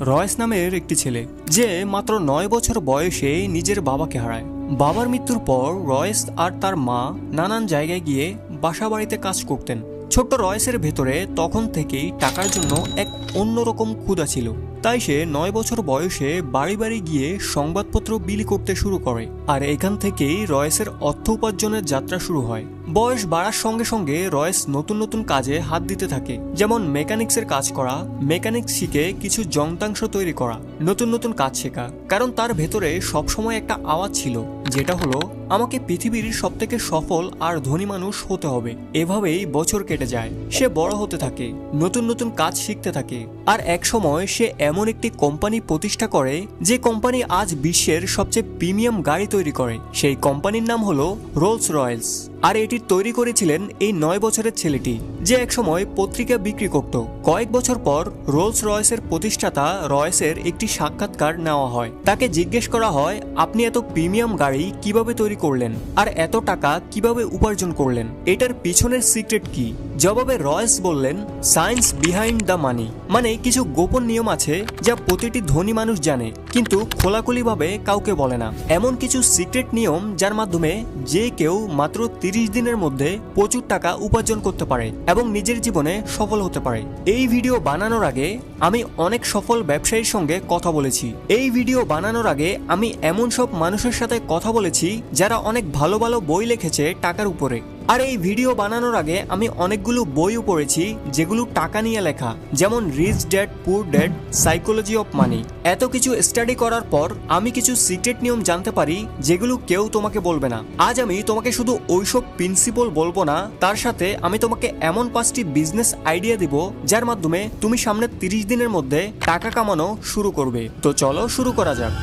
রয়েস নামের একটি ছেলে, যে মাত্র নয় বছর বয়সে নিজের বাবাকে হারায়। বাবার মৃত্যুর পর রয়েস আর তার মা নানান জায়গায় গিয়ে বাসা বাড়িতে কাজ করতেন। ছোট্ট রয়েসের ভেতরে তখন থেকেই টাকার জন্য এক অন্যরকম ক্ষুদা ছিল। তাই সে নয় বছর বয়সে বাড়ি বাড়ি গিয়ে সংবাদপত্র বিলি করতে শুরু করে। আর এখান থেকেই রয়েসের অর্থ উপার্জনের যাত্রা শুরু হয়। বয়স বাড়ার সঙ্গে সঙ্গে রয়েস নতুন নতুন কাজে হাত দিতে থাকে। যেমন মেকানিক্সের কাজ করা, মেকানিক্স শিখে কিছু যন্ত্রাংশ তৈরি করা, নতুন নতুন কাজ শেখা। কারণ তার ভেতরে সবসময় একটা আওয়াজ ছিল, যেটা হলো, আমাকে পৃথিবীর সব থেকে সফল আর ধনী মানুষ হতে হবে। এভাবেই বছর কেটে যায়। সে বড় হতে থাকে, নতুন নতুন কাজ শিখতে থাকে। আর এক সময় সে এমন একটি কোম্পানি প্রতিষ্ঠা করে যে কোম্পানি আজ বিশ্বের সবচেয়ে প্রিমিয়াম গাড়ি তৈরি করে। সেই কোম্পানির নাম হল রোলস রয়েলস আর এটি তৈরি করেছিলেন এই নয় বছরের ছেলেটি, যে একসময় পত্রিকা বিক্রি করত। কয়েক বছর পর রোলস রয়েসের প্রতিষ্ঠাতা রয়েসের একটি সাক্ষাৎকার নেওয়া হয়। তাকে জিজ্ঞেস করা হয়, আপনি এত প্রিমিয়াম গাড়ি কীভাবে তৈরি করলেন? আর এত টাকা কীভাবে উপার্জন করলেন? এটার পিছনের সিক্রেট কি? জবাবে রয়েস বললেন সায়েন্স বিহাইন্ড দ্য মানি মানে কিছু গোপন নিয়ম আছে যা প্রতিটি ধনী মানুষ জানে, কিন্তু খোলাখুলিভাবে কাউকে বলে না। এমন কিছু সিক্রেট নিয়ম যার মাধ্যমে যে কেউ মাত্র তিরিশ দিনের মধ্যে প্রচুর টাকা উপার্জন করতে পারে এবং নিজের জীবনে সফল হতে পারে। এই ভিডিও বানানোর আগে আমি অনেক সফল ব্যবসায়ীর সঙ্গে কথা বলেছি। এই ভিডিও বানানোর আগে আমি এমন সব মানুষের সাথে কথা বলেছি যারা অনেক ভালো ভালো বই লিখেছে টাকার উপরে। আর এই ভিডিও বানানোর আগে আমি অনেকগুলো বইও পড়েছি, যেগুলো টাকা নিয়ে লেখা, যেমন Rich Dad Poor Dad Psychology of Money এত কিছু স্টাডি করার পর আমি কিছু সিক্রেট নিয়ম জানতে পারি, যেগুলো কেউ তোমাকে বলবে না। আজ আমি তোমাকে শুধু ওইসব প্রিন্সিপল বলব না, তার সাথে আমি তোমাকে এমন পাঁচটি বিজনেস আইডিয়া দিব, যার মাধ্যমে তুমি সামনে তিরিশ দিনের মধ্যে টাকা কামানো শুরু করবে। তো চলো শুরু করা যাক।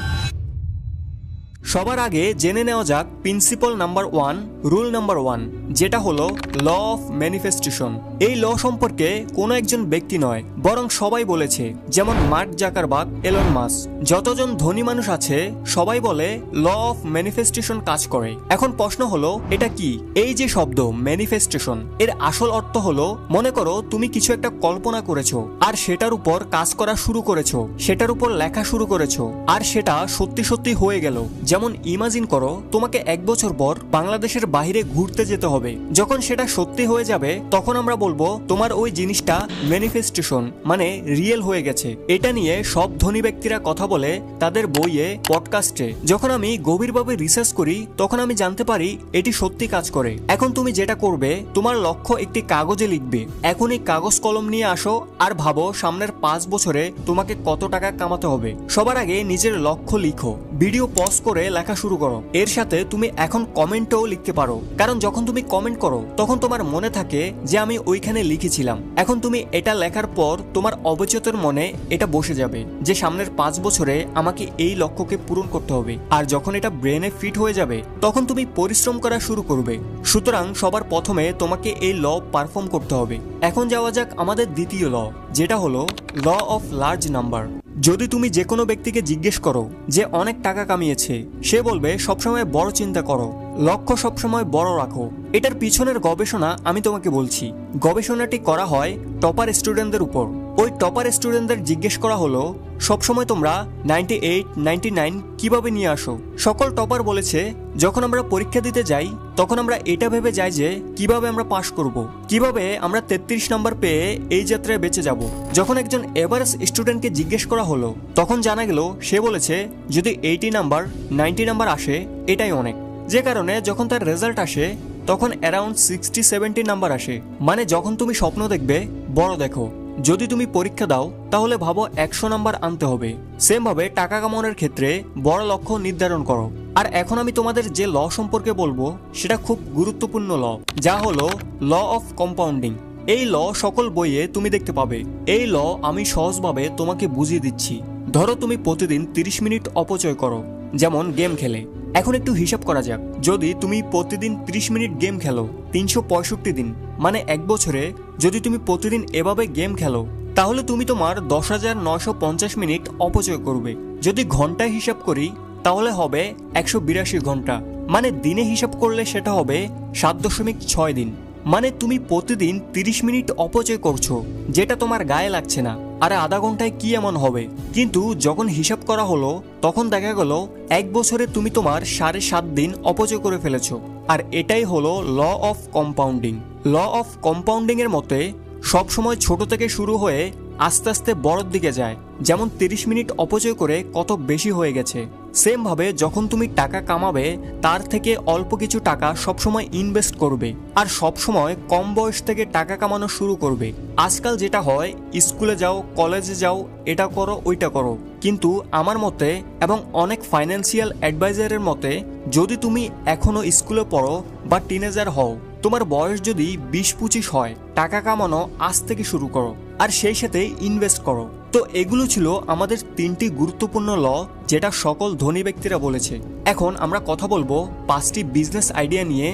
সবার আগে জেনে নেওয়া যাক principle number one rule number one যেটা হলো ল অফ ম্যানিফেস্টেশন এই ল সম্পর্কে কোনো একজন ব্যক্তি নয়, বরং সবাই বলেছে, যেমন মার্ক জাকারবাগ এলন মাস যতজন ধনী মানুষ আছে, সবাই বলে ল অফ ম্যানিফেস্টেশন কাজ করে। এখন প্রশ্ন হলো, এটা কি? এই যে শব্দ ম্যানিফেস্টেশন এর আসল অর্থ হলো, মনে করো তুমি কিছু একটা কল্পনা করেছ, আর সেটার উপর কাজ করা শুরু করেছ, সেটার উপর লেখা শুরু করেছ, আর সেটা সত্যি সত্যি হয়ে গেল। যেমন ইমাজিন করো, তোমাকে এক বছর পর বাংলাদেশের বাইরে ঘুরতে যেতে হবে। যখন সেটা সত্যি হয়ে যাবে, তখন আমরা বলব, তোমার ওই জিনিসটা ম্যানিফেস্টেশন মানে রিয়েল হয়ে গেছে। এটা নিয়ে সব ধনী ব্যক্তিরা কথা বলে তাদের বইয়ে পডকাস্টে যখন আমি গভীরভাবে রিসার্চ করি, তখন আমি জানতে পারি, এটি সত্যি কাজ করে। এখন তুমি যেটা করবে, তোমার লক্ষ্য একটি কাগজে লিখবে। এখন এই কাগজ কলম নিয়ে আসো, আর ভাবো সামনের পাঁচ বছরে তোমাকে কত টাকা কামাতে হবে। সবার আগে নিজের লক্ষ্য লিখো। ভিডিও পজ করে লেখা শুরু করো। এর সাথে তুমি এখন কমেন্টও লিখতে পারো। কারণ যখন তুমি কমেন্ট করো, তখন তোমার মনে থাকে যে আমি ওইখানে লিখেছিলাম। এখন তুমি এটা লেখার পর তোমার অবচেতন মনে এটা বসে যাবে যে সামনের পাঁচ বছরে আমাকে এই লক্ষ্যকে পূরণ করতে হবে। আর যখন এটা ব্রেনে ফিট হয়ে যাবে, তখন তুমি পরিশ্রম করা শুরু করবে। সুতরাং সবার প্রথমে তোমাকে এই ল পারফর্ম করতে হবে। এখন যাওয়া যাক আমাদের দ্বিতীয় ল যেটা হলো ল অফ লার্জ নাম্বার যদি তুমি যে কোনো ব্যক্তিকে জিজ্ঞেস করো যে অনেক টাকা কামিয়েছে, সে বলবে, সবসময় বড় চিন্তা করো। লক্ষ্য সবসময় বড় রাখো। এটার পিছনের গবেষণা আমি তোমাকে বলছি। গবেষণাটি করা হয় টপার স্টুডেন্টদের উপর। ওই টপার স্টুডেন্টদের জিজ্ঞেস করা হলো, সবসময় তোমরা নাইনটি এইট, নাইনটি নাইন কীভাবে নিয়ে আসো? সকল টপার বলেছে, যখন আমরা পরীক্ষা দিতে যাই, তখন আমরা এটা ভেবে যাই যে কীভাবে আমরা পাশ করব। কীভাবে আমরা তেত্রিশ নম্বর পেয়ে এই যাত্রায় বেঁচে যাব। যখন একজন এভারেস্ট স্টুডেন্টকে জিজ্ঞেস করা হলো, তখন জানা গেল, সে বলেছে, যদি এইটি নাম্বার, নাইনটি নাম্বার আসে, এটাই অনেক। যে কারণে যখন তার রেজাল্ট আসে, তখন অ্যারাউন্ড সিক্সটি সেভেন্টি নাম্বার আসে। মানে যখন তুমি স্বপ্ন দেখবে, বড় দেখো। যদি তুমি পরীক্ষা দাও, তাহলে ভাবো একশো নাম্বার আনতে হবে। সেম ভাবে টাকা কামানোর ক্ষেত্রে বড় লক্ষ্য নির্ধারণ করো। আর এখন আমি তোমাদের যে ল সম্পর্কে বলব, সেটা খুব গুরুত্বপূর্ণ ল যা হলো ল অফ কম্পাউন্ডিং এই ল সকল বইয়ে তুমি দেখতে পাবে। এই ল আমি সহজভাবে তোমাকে বুঝিয়ে দিচ্ছি। ধরো তুমি প্রতিদিন 30 মিনিট অপচয় করো, যেমন গেম খেলে। এখন একটু হিসাব করা যাক। যদি তুমি প্রতিদিন 30 মিনিট গেম খেলো, তিনশো পঁয়ষট্টি দিন মানে এক বছরে যদি তুমি প্রতিদিন এভাবে গেম খেলো, তাহলে তুমি তোমার দশ হাজার নয়শো পঞ্চাশ মিনিট অপচয় করবে। যদি ঘন্টায় হিসাব করি, তাহলে হবে একশো বিরাশি ঘণ্টা মানে দিনে হিসাব করলে সেটা হবে সাত দশমিক ছয় দিন মানে তুমি প্রতিদিন 30 মিনিট অপচয় করছ, যেটা তোমার গায়ে লাগছে না। আরে আধা ঘন্টায় কি এমন হবে? কিন্তু যখন হিসাব করা হলো, তখন দেখা গেল, এক বছরে তুমি তোমার সাড়ে সাত দিন অপচয় করে ফেলেছ। আর এটাই হলো law of compounding. Law of compounding এর মতে, সবসময় ছোট থেকে শুরু হয়ে আস্তে আস্তে বড়র দিকে যায়। যেমন তিরিশ মিনিট অপচয় করে কত বেশি হয়ে গেছে। সেমভাবে যখন তুমি টাকা কামাবে, তার থেকে অল্প কিছু টাকা সবসময় ইনভেস্ট করবে আর সবসময় কম বয়স থেকে টাকা কামানো শুরু করবে। আজকাল যেটা হয়, স্কুলে যাও, কলেজে যাও, এটা করো, ওইটা করো। কিন্তু আমার মতে এবং অনেক ফাইন্যান্সিয়াল অ্যাডভাইজারের মতে, যদি তুমি এখনও স্কুলে পড়ো বা টিনেজার হও, তোমার বয়স যদি বিশ পঁচিশ হয়, টাকা কামানো আজ থেকে শুরু করো আর সেই সাথে ইনভেস্ট করো। তো এগুলো ছিল আমাদের তিনটি গুরুত্বপূর্ণ ল যেটা সকল ধনী ব্যক্তিরা বলেছে। এখন আমরা কথা বলব পাঁচটি বিজনেস আইডিয়া নিয়ে,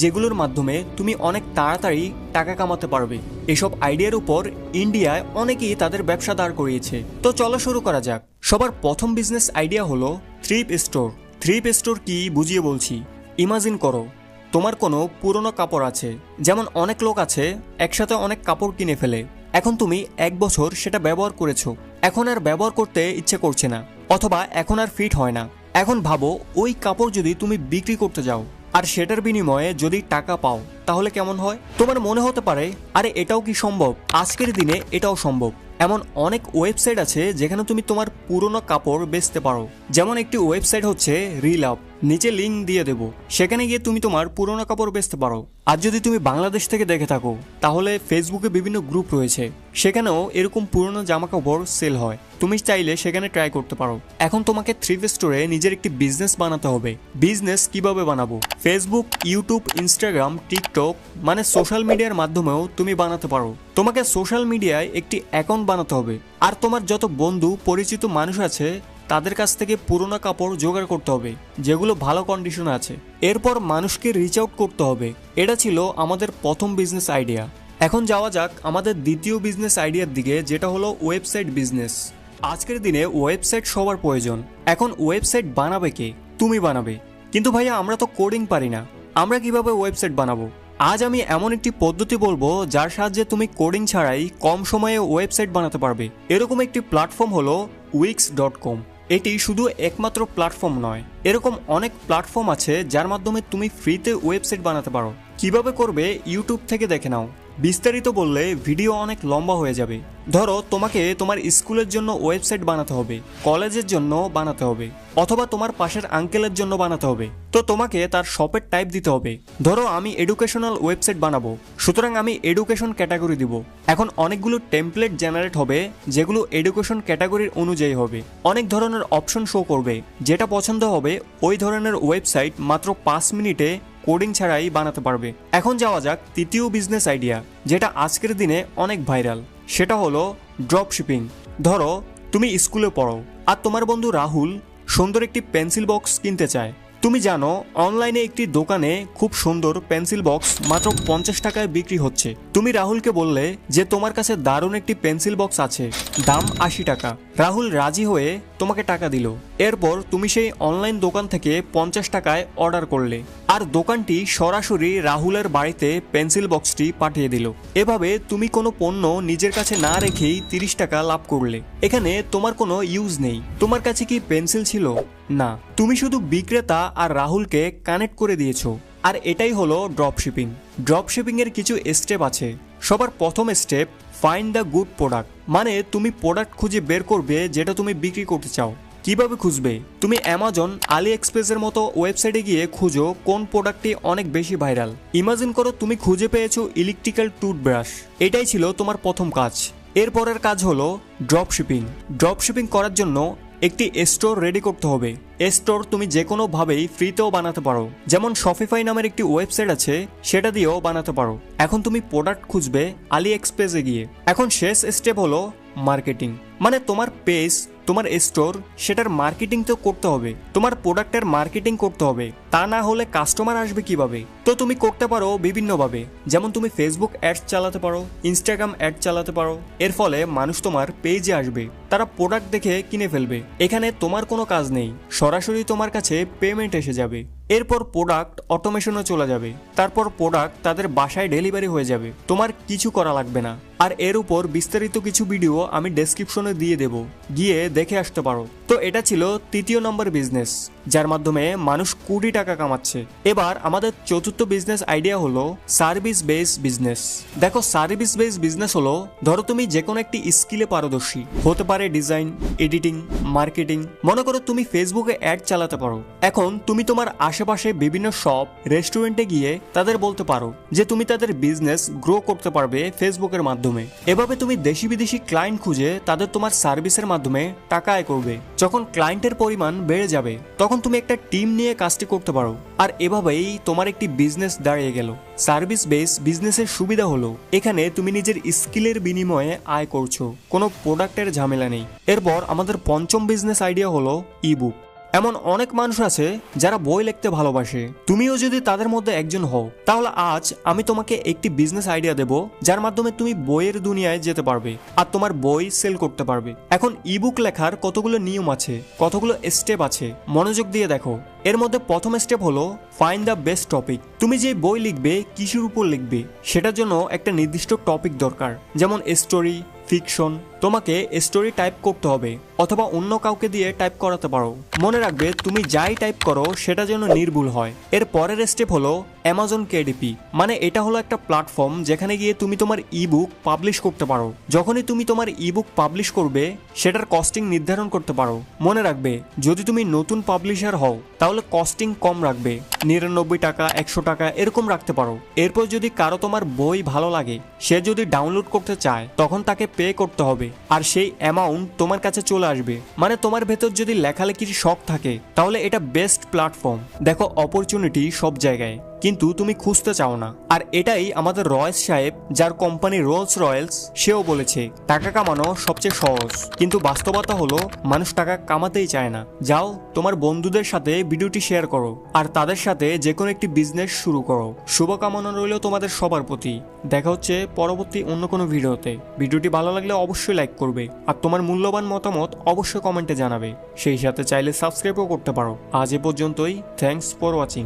যেগুলোর মাধ্যমে তুমি অনেক তাড়াতাড়ি টাকা কামাতে পারবে। এসব আইডিয়ার উপর ইন্ডিয়ায় অনেকেই তাদের ব্যবসা দাঁড় করিয়েছে। তো চলো শুরু করা যাক। সবার প্রথম বিজনেস আইডিয়া হলো থ্রিপ স্টোর থ্রিপ স্টোর কি বুঝিয়ে বলছি? ইমাজিন করো, তোমার কোনো পুরনো কাপড় আছে। যেমন অনেক লোক আছে, একসাথে অনেক কাপড় কিনে ফেলে। এখন তুমি এক বছর সেটা ব্যবহার করেছ। এখন আর ব্যবহার করতে ইচ্ছে করছে না, অথবা এখন আর ফিট হয় না। এখন ভাবো, ওই কাপড় যদি তুমি বিক্রি করতে যাও, আর সেটার বিনিময়ে যদি টাকা পাও, তাহলে কেমন হয়? তোমার মনে হতে পারে, আরে এটাও কি সম্ভব? আজকের দিনে এটাও সম্ভব। এমন অনেক ওয়েবসাইট আছে যেখানে তুমি তোমার পুরনো কাপড় বেচতে পারো। যেমন একটি ওয়েবসাইট হচ্ছে রিল আপ। নিচে লিঙ্ক দিয়ে দেবো। সেখানে গিয়ে তুমি তোমার পুরনো কাপড় বেচতে পারো। আর যদি তুমি বাংলাদেশ থেকে দেখে থাকো, তাহলে ফেসবুকে বিভিন্ন গ্রুপ রয়েছে। সেখানেও এরকম পুরনো জামা কাপড় সেল হয়। তুমি চাইলে সেখানে ট্রাই করতে পারো। এখন তোমাকে থ্রিপ স্টোরে নিজের একটি বিজনেস বানাতে হবে। বিজনেস কীভাবে বানাবো? ফেসবুক ইউটিউব ইনস্টাগ্রাম টিকটক মানে সোশ্যাল মিডিয়ার মাধ্যমেও তুমি বানাতে পারো। তোমাকে সোশ্যাল মিডিয়ায় একটি অ্যাকাউন্ট বানাতে হবে। আর তোমার যত বন্ধু, পরিচিত মানুষ আছে তাদের কাছ থেকে পুরোনো কাপড় জোগাড় করতে হবে, যেগুলো ভালো কন্ডিশনে আছে। এরপর মানুষকে রিচ আউট করতে হবে। এটা ছিল আমাদের প্রথম বিজনেস আইডিয়া এখন যাওয়া যাক আমাদের দ্বিতীয় বিজনেস আইডিয়ার দিকে, যেটা হলো ওয়েবসাইট বিজনেস আজকের দিনে ওয়েবসাইট সবার প্রয়োজন। এখন ওয়েবসাইট বানাবে কে? তুমি বানাবে। কিন্তু ভাইয়া, আমরা তো কোডিং পারি না। আমরা কীভাবে ওয়েবসাইট বানাবো? আজ আমি এমন একটি পদ্ধতি বলব, যার সাহায্যে তুমি কোডিং ছাড়াই কম সময়ে ওয়েবসাইট বানাতে পারবে। এরকম একটি প্ল্যাটফর্ম হলো উইক্স ডট কম এটি শুধু একমাত্র প্ল্যাটফর্ম নয়, এরকম অনেক প্ল্যাটফর্ম আছে যার মাধ্যমে তুমি ফ্রিতে ওয়েবসাইট বানাতে পারো। কীভাবে করবে? ইউটিউব থেকে দেখে নাও। বিস্তারিত বললে ভিডিও অনেক লম্বা হয়ে যাবে। ধরো, তোমাকে তোমার স্কুলের জন্য ওয়েবসাইট বানাতে হবে, কলেজের জন্য বানাতে হবে, অথবা তোমার পাশের আঙ্কেলের জন্য বানাতে হবে। তো তোমাকে তার শপের টাইপ দিতে হবে। ধরো, আমি এডুকেশনাল ওয়েবসাইট বানাবো, সুতরাং আমি এডুকেশন ক্যাটাগরি দিব। এখন অনেকগুলো টেমপ্লেট জেনারেট হবে, যেগুলো এডুকেশন ক্যাটাগরির অনুযায়ী হবে। অনেক ধরনের অপশন শো করবে, যেটা পছন্দ হবে ওই ধরনের ওয়েবসাইট মাত্র পাঁচ মিনিটে কোডিং ছাড়াই বানাতে পারবে। এখন যাওয়া যাক তৃতীয় বিজনেস আইডিয়া যেটা আজকের দিনে অনেক ভাইরাল সেটা হলো ড্রপ শিপিং ধরো, তুমি স্কুলে পড়ো, আর তোমার বন্ধু রাহুল সুন্দর একটি পেন্সিল বক্স কিনতে চায়। তুমি জানো অনলাইনে একটি দোকানে খুব সুন্দর পেন্সিল বক্স মাত্র পঞ্চাশ টাকায় বিক্রি হচ্ছে। তুমি রাহুলকে বললে যে তোমার কাছে দারুণ একটি পেন্সিল বক্স আছে, দাম আশি টাকা। রাহুল রাজি হয়ে তোমাকে টাকা দিল। এরপর তুমি সেই অনলাইন দোকান থেকে পঞ্চাশ টাকায় অর্ডার করলে। আর দোকানটি সরাসরি রাহুলের বাড়িতে পেন্সিল বক্সটি পাঠিয়ে দিল। এভাবে তুমি কোনো পণ্য নিজের কাছে না রেখেই তিরিশ টাকা লাভ করলে। এখানে তোমার কোনো ইউজ নেই। তোমার কাছে কি পেন্সিল ছিল? না। তুমি শুধু বিক্রেতা আর রাহুলকে কানেক্ট করে দিয়েছ। আর এটাই হলো ড্রপ শিপিং ড্রপ শিপিং কিছু স্টেপ আছে। সবার প্রথম step find the good product মানে তুমি প্রোডাক্ট খুঁজে বের করবে যেটা তুমি বিক্রি করতে চাও। কীভাবে খুঁজবে? তুমি অ্যামাজন আলি এক্সপ্রেসের মতো ওয়েবসাইটে গিয়ে খুঁজো কোন প্রোডাক্টটি অনেক বেশি ভাইরাল ইমাজিন করো তুমি খুঁজে পেয়েছ ইলেকট্রিক্যাল টুথব্রাশ এটাই ছিল তোমার প্রথম কাজ। এরপরের কাজ হলো ড্রপশিপিং ড্রপশিপিং ড্রপ শিপিং করার জন্য একটি স্টোর রেডি করতে হবে। এ স্টোর তুমি যে কোনোভাবেই ফ্রিতেও বানাতে পারো। যেমন শপিফাই নামের একটি ওয়েবসাইট আছে, সেটা দিয়েও বানাতে পারো। এখন তুমি প্রোডাক্ট খুঁজবে আলি এক্সপ্রেসে গিয়ে। এখন শেষ স্টেপ হলো মার্কেটিং মানে তোমার পেজ, তোমার স্টোর সেটার মার্কেটিং তো করতে হবে। তোমার প্রোডাক্টের মার্কেটিং করতে হবে। তা না হলে কাস্টমার আসবে কীভাবে? তো তুমি করতে পারো বিভিন্নভাবে। যেমন তুমি ফেসবুক অ্যাডস চালাতে পারো ইনস্টাগ্রাম অ্যাড চালাতে পারো। এর ফলে মানুষ তোমার পেজে আসবে। তারা প্রোডাক্ট দেখে কিনে ফেলবে। এখানে তোমার কোনো কাজ নেই। সরাসরি তোমার কাছে পেমেন্ট এসে যাবে। এরপর প্রোডাক্ট অটোমেশনে চলে যাবে। তারপর প্রোডাক্ট তাদের বাসায় ডেলিভারি হয়ে যাবে। তোমার কিছু করা লাগবে না। আর এর উপর বিস্তারিত কিছু ভিডিও আমি ডেসক্রিপশনে দিয়ে দেব। গিয়ে দেখে আসতে পারো। তো এটা ছিল তৃতীয় নম্বর বিজনেস যার মাধ্যমে মানুষ কোটি টাকা কামাচ্ছে। এবার আমাদের চতুর্থ বিজনেস আইডিয়া হলো সার্ভিস বেস বিজনেস দেখো সার্ভিস বেস বিজনেস হলো, ধরো তুমি যে কোনো একটি স্কিলে পারদর্শী। হতে পারে ডিজাইন এডিটিং মার্কেটিং মনে করো তুমি ফেসবুকে অ্যাড চালাতে পারো। এখন তুমি তোমার আশেপাশে বিভিন্ন শপ রেস্টুরেন্টে গিয়ে তাদের বলতে পারো যে তুমি তাদের বিজনেস গ্রো করতে পারবে ফেসবুকের মাধ্যমে। এভাবে তুমি দেশি বিদেশি ক্লায়েন্ট খুঁজে তাদের তোমার সার্ভিসের মাধ্যমে টাকা আয় করবে। যখন ক্লায়েন্টের পরিমাণ বেড়ে যাবে, তখন তুমি একটা টিম নিয়ে কাজটি করতে পারো, আর এভাবেই তোমার একটি বিজনেস দাঁড়িয়ে গেল। সার্ভিস বেস বিজনেসের সুবিধা হলো, এখানে তুমি নিজের স্কিলের বিনিময়ে আয় করছ, কোনো প্রোডাক্টের ঝামেলা নেই। এরপর আমাদের পঞ্চম বিজনেস আইডিয়া হলো ইবুক এমন অনেক মানুষ আছে যারা বই লিখতে ভালোবাসে। তুমিও যদি তাদের মধ্যে একজন হও, তাহলে আজ আমি তোমাকে একটি বিজনেস আইডিয়া দেব, যার মাধ্যমে তুমি বইয়ের দুনিয়ায় যেতে পারবে আর তোমার বই সেল করতে পারবে। এখন ইবুক লেখার কতগুলো নিয়ম আছে, কতগুলো স্টেপ আছে, মনোযোগ দিয়ে দেখো। এর মধ্যে প্রথম স্টেপ হলো ফাইন্ড দ্য বেস্ট টপিক তুমি যে বই লিখবে, কিসের উপর লিখবে, সেটার জন্য একটা নির্দিষ্ট টপিক দরকার, যেমন স্টোরি ফিকশন তোমাকে স্টোরি টাইপ করতে হবে, অথবা অন্য কাউকে দিয়ে টাইপ করাতে পারো। মনে রাখবে, তুমি যাই টাইপ করো, সেটা যেন নির্ভুল হয়। এর পরের স্টেপ হলো অ্যামাজন কেডিপি মানে এটা হলো একটা প্ল্যাটফর্ম যেখানে গিয়ে তুমি তোমার ইবুক পাবলিশ করতে পারো। যখনই তুমি তোমার ইবুক পাবলিশ করবে, সেটার কস্টিং নির্ধারণ করতে পারো। মনে রাখবে, যদি তুমি নতুন পাবলিশার হও, তাহলে কস্টিং কম রাখবে। নিরানব্বই টাকা, একশো টাকা, এরকম রাখতে পারো। এরপর যদি কারও তোমার বই ভালো লাগে, সে যদি ডাউনলোড করতে চায়, তখন তাকে পে করতে হবে। আর সেই অ্যামাউন্ট তোমার কাছে চলে আসবে। মানে তোমার ভেতর যদি লেখালেখির শখ থাকে, তাহলে এটা বেস্ট প্ল্যাটফর্ম দেখো অপরচুনিটি সব জায়গায়। কিন্তু তুমি খুঁজতে চাও না। আর এটাই আমাদের রয়েস সাহেব, যার কোম্পানি রোলস রয়েলস, সেও বলেছে, টাকা কামানো সবচেয়ে সহজ। কিন্তু বাস্তবতা হলো, মানুষ টাকা কামাতেই চায় না। যাও, তোমার বন্ধুদের সাথে ভিডিওটি শেয়ার করো, আর তাদের সাথে যে কোনো একটি বিজনেস শুরু করো। শুভকামনা রইল তোমাদের সবার প্রতি। দেখা হচ্ছে পরবর্তী অন্য কোনো ভিডিওতে। ভিডিওটি ভালো লাগলে অবশ্যই লাইক করবে, আর তোমার মূল্যবান মতামত অবশ্যই কমেন্টে জানাবে। সেই সাথে চাইলে সাবস্ক্রাইবও করতে পারো। আজ এ পর্যন্তই। Thanks for watching